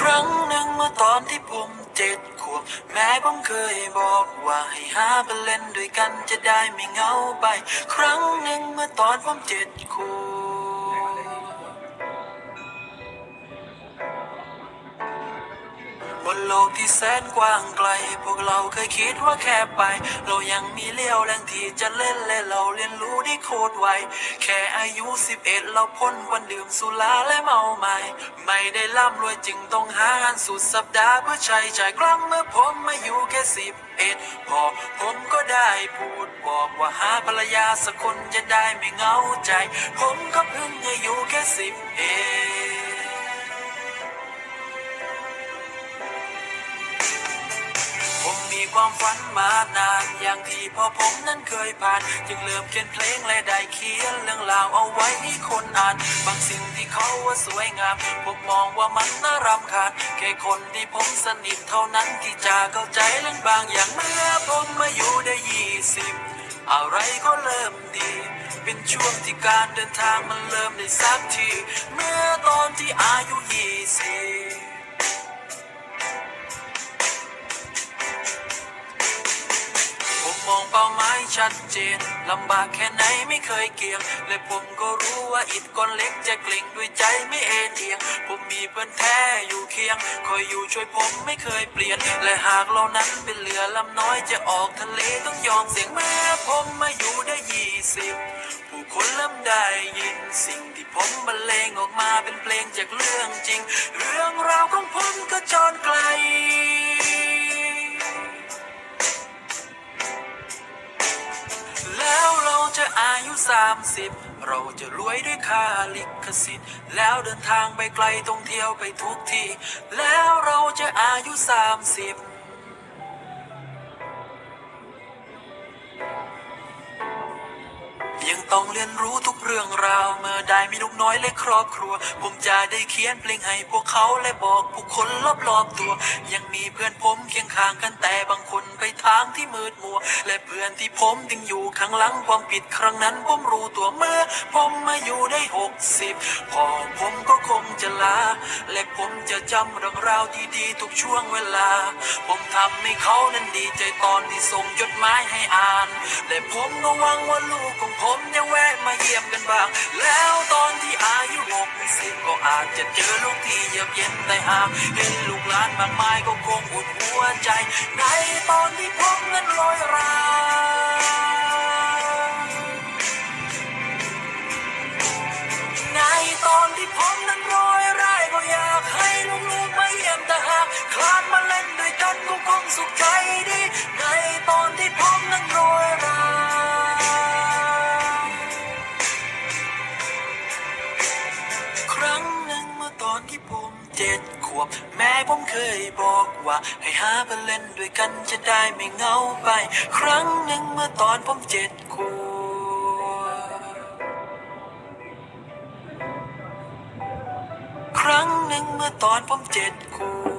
ครั้งหนึ่งเมื่อตอนที่ผมเจ็ดขวบแม่ผมเคยบอกว่าให้หาไปเล่นด้วยกันจะได้ไม่เหงาไป ครั้งหนึ่งเมื่อตอนผมเจ็ดขวบ นโลกที่แสนกว้างไกล พวกเราเคยคิดว่าแค่ไป เรายังมีเลี้ยวแรงที่จะเล่นและเราเรียนรู้ได้โคตรไว แค่อายุสิบเอ็ดเราพ้นวันดื่มสุราและเมาใหม่ ไม่ได้ร่ำรวยจึงต้องหางานสุดสัปดาห์เพื่อใช้จ่ายครั้งเมื่อผมมาอยู่แค่สิบเอ็ดพอผมก็ได้พูดบอกว่าหาภรรยาสักคนจะได้ไม่เหงาใจ ผมก็เพิ่งอายุแค่สิบเอ็ด ความฝันมานานอย่างที่พ่อผมนั้นเคยผ่าน จึงเริ่มเขียนเพลงและได้เขียนเรื่องราวเอาไว้ให้คนอ่าน บางสิ่งที่เขาว่าสวยงามผมมองว่ามันน่ารำคาญแค่คนที่ผมสนิทเท่านั้นที่จะเข้าใจเรื่องบางอย่างเมื่อผมมาอยู่ได้ยี่สิบอะไรก็เริ่มดี เป็นช่วงที่การเดินทางมันเริ่มได้สักที เมื่อตอนที่อายุยี่สิบ ชัดเจนลำบากแค่ไหนไม่เคยเกี่ยง และผมก็รู้ว่าอิดก้อนเล็กจะเกล่งด้วยใจไม่เอ็นเอียง ผมมีเพื่อนแท้อยู่เคียง คอยอยู่ช่วยผมไม่เคยเปลี่ยน และหากเรานั้นเป็นเรือลำน้อยจะออกทะเลต้องยอมเสียงแม้ผมมาอยู่ได้ยี่สิบผู้คนเริ่มได้ยินสิ่งที่ผมบรรเลงออกมาเป็นเพลงจากเรื่องจริง เรื่องราวของผม 30 เราจะรวยด้วยค่าลิขสิทธิ์ แล้วเดินทางไปไกลต่องเที่ยวไปทุกที่ แล้วเราจะอายุ 30 ต้องเรียนรู้ทุกเรื่องราว เมื่อได้มีลูกน้อยและครอบครัว ผมจะได้เขียนเพลงให้พวกเขาและบอกผู้คนรอบๆตัว ยังมีเพื่อนผมเคียงข้างกันแต่บางคนไปทางที่มืดมัว และเพื่อนที่ผมดึงอยู่ข้างหลังความผิดครั้งนั้นผมรู้ตัวเมื่อ ผมมาอยู่ได้หกสิบพอผมก็คงจะลา และผมจะจำเรื่องราวดีๆทุกช่วงเวลา ผมทำให้เขานั้นดีใจตอนที่ส่งจดหมายให้ ผมก็หวังว่าลูกของผมจะแวะมาเยี่ยมกันบ้าง แล้วตอนที่อายุหกสิบก็อาจจะเจอลูกที่เยือกเย็นแต่หากเห็นลูกหลานมากมายก็คงอุ่นหัวใจ ในตอนที่ผมนั้นลอย เจ็ดขวบ แม่ผมเคยบอกว่า ให้หาไปเล่นด้วยกันจะได้ไม่เหงาไป ครั้งหนึ่งเมื่อตอนผมเจ็ดขวบครั้งหนึ่งเมื่อตอนผมเจ็ดขวบ